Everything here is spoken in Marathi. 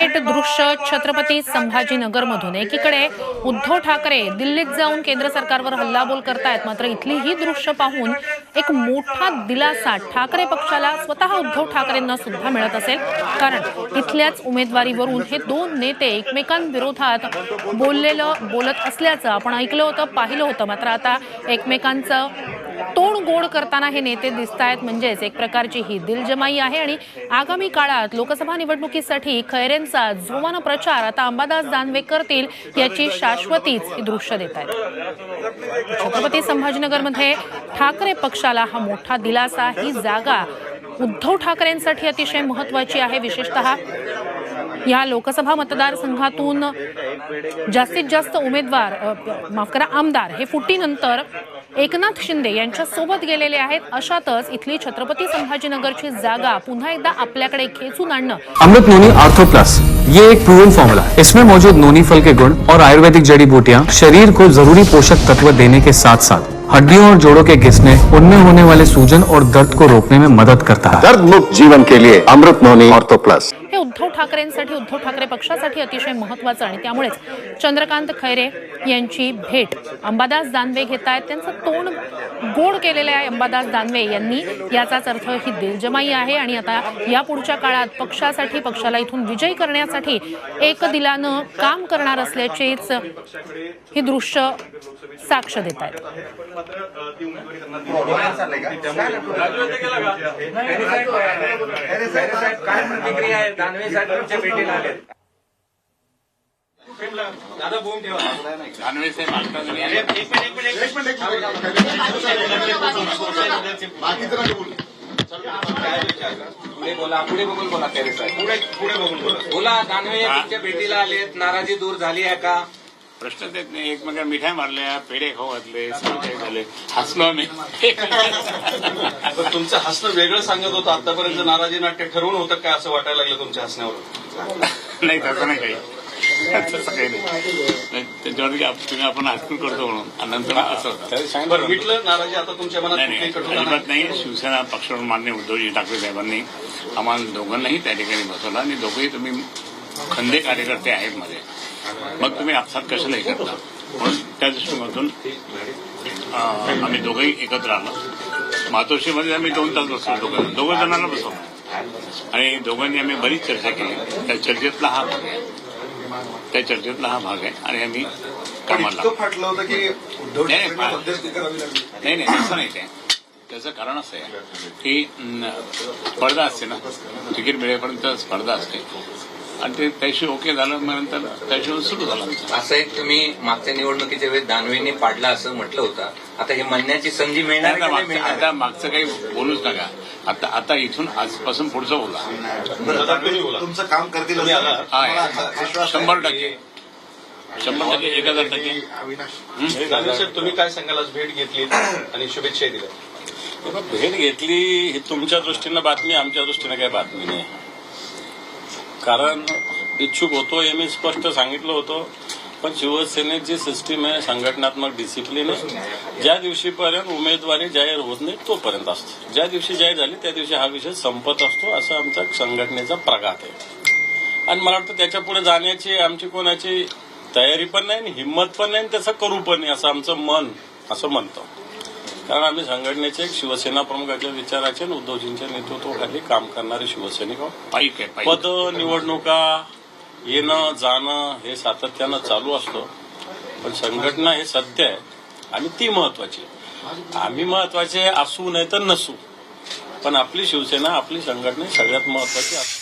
थेट दृश्य छत्रपती संभाजीनगरमधून. एकीकडे उद्धव ठाकरे दिल्लीत जाऊन केंद्र सरकारवर हल्लाबोल करतायत मात्र इथली ही दृश्य पाहून एक मोठा दिलासा ठाकरे पक्षाला स्वतः उद्धव ठाकरेंना सुद्धा मिळत असेल. कारण इथल्याच उमेदवारीवरून हे दोन नेते एकमेकांविरोधात बोललेलं बोलत असल्याचं आपण ऐकलं होतं पाहिलं होतं. मात्र आता एकमेकांचं गोड करताना हे नेते दिसत आहेत म्हणजेच एक प्रकारची ही दिलजमाई आहे आणि आगामी काळात लोकसभा निवडणुकीसाठी खैरेंचा जोमानं प्रचार आता अंबादास दानवे करतील याची शाश्वतीच ही दृश्य देत आहेत छत्रपती संभाजीनगरमध्ये ठाकरे पक्षाला हा मोठा दिलासा. ही जागा उद्धव ठाकरेंसाठी अतिशय महत्वाची आहे. विशेषतः या लोकसभा मतदारसंघातून जास्तीत जास्त उमेदवार माफ करा आमदार हे फुटीनंतर एकनाथ शिंदे यांच्या सोबत गेलेले आहेत. अशातच इथली छत्रपती संभाजीनगरची जागा पुन्हा एकदा आपल्याकडे खेचून आणणं. Amrut Noni Ortho Plus. ये एक प्रूवन फॉर्मूला इसमें मौजूद नोनी फल के गुण और आयुर्वेदिक जड़ी बूटियाँ शरीर को जरूरी पोषक तत्व देने के साथ साथ हड्डियों और जोड़ों के घिसने उनमें होने वाले सूजन और दर्द को रोकने में मदद करता है। दर्द मुक्त जीवन के लिए अमृत नोनी ऑर्थो प्लस। ठाकरेंसाठी उद्धव ठाकरे पक्षासाठी अतिशय महत्वाचं आणि त्यामुळेच चंद्रकांत खैरे यांची भेट. अंबादास दानवे घेत आहेत त्यांचं तोंड गोड केलेलं आहे अंबादास दानवे यांनी. याचाच अर्थ ही दिलजमाई आहे आणि आता या पुढच्या काळात पक्षासाठी पक्षाला इथून विजयी करण्यासाठी एक दिलानं काम करणार असल्याचेच ही दृश्य साक्ष देत आहेत काय प्रतिक्रिया आहे दानवे साहेब तुमच्या भेटीला आले दादा बोम ठेवा दानवे साहेब पुढे बोला पुढे बघून बोला त्यारे साहेब पुढे पुढे बघून बोला बोला दानवे तुमच्या भेटीला आलेत नाराजी दूर झाली आहे का? प्रश्न देत नाही. एकमेकांना म्हणजे मिठाई मारल्या पेढे खाऊ घातले काही झाले हसलो आम्ही तुमचं हसणं वेगळं सांगत होतं आतापर्यंत नाराजी नाट्य ठरवून होतं काय असं वाटायला लागलं तुमच्या हसण्यावर नाही तसं नाही काही तसं काही नाही. नाही, त्याच्यावरती आप- तुम्ही आपण हसून करतो म्हणून. नंतर असं होतं. बरं मिटलं नाराजी आता तुमच्या मनात नाही नाही नाही अजिबात नाही. शिवसेना पक्षाकडून मान्य उद्धवजी ठाकरे साहेबांनी आम्हाला दोघांनाही त्या ठिकाणी बसवलं आणि दोघंही तुम्ही खंदे कार्यकर्ते आहेत मध्ये मग तुम्ही आपसात कशाला हे करता? म्हणून त्या दृष्टिकोनातून आम्ही दोघंही एकत्र आलो. मातोश्रीमध्ये आम्ही दोन तास बसलो दोघं दोघं जणांना बसवलो. आणि दोघांनी आम्ही बरीच चर्चा केली. त्या चर्चेतला हा भाग आहे. त्या चर्चेतला हा भाग आहे आणि आम्ही कामाला लागलो. फाटलं होतं की उद्धव नाही, नाही, तसं नाही ते त्याचं कारण असं आहे की स्पर्धा असते ना. तिकीट मिळेपर्यंत स्पर्धा असते. आणि ते त्याशिवाय ओके झालं नंतर त्याशिवाय सुरू झालं. असं एक तुम्ही मागच्या निवडणुकीच्या वेळेस दानवेंनी पाडला असं म्हटलं होतं. आता हे म्हणण्याची संधी मिळणार आता मागचं- मिळणार? आता मागचं काही बोलूच नका. आता आता इथून आजपासून पुढचं बोला. तुमचं काम करतील शंभर टक्के. शंभर टक्के एक हजार टक्के. साहेब तुम्ही काय सांगाल आज भेट घेतली आणि शुभेच्छा दिल्या? भेट घेतली ही तुमच्या दृष्टीनं बातमी आमच्या दृष्टीनं काही बातमी नाही. कारण इच्छुक होतो हे मी स्पष्ट सांगितलं होतं पण शिवसेनेत जी सिस्टीम आहे संघटनात्मक डिसिप्लिन आहे. ज्या दिवशीपर्यंत उमेदवारी जाहीर होत नाही तोपर्यंत असतो. ज्या दिवशी जाहीर झाली त्या दिवशी हा विषय संपत असतो असं आमचा संघटनेचा प्रघात आहे. आणि मला वाटतं त्याच्या पुढे जाण्याची आमची कोणाची तयारी पण नाही आणि हिंमत पण नाही आणि करू पण नाही असं आमचं मन असं म्हणतं. कारण आम्ही संघटनेचे एक शिवसेना प्रमुखाच्या विचाराचे आणि उद्धवजींच्या नेतृत्वाखाली काम करणारे शिवसैनिक पद निवडणुका येणं जाणं हे सातत्यानं चालू असतं. पण संघटना हे सत्य आहे आणि ती महत्वाची आहे. आम्ही महत्त्वाचे असू नाही तर नसू. पण आपली शिवसेना आपली संघटना सगळ्यात महत्वाची असते.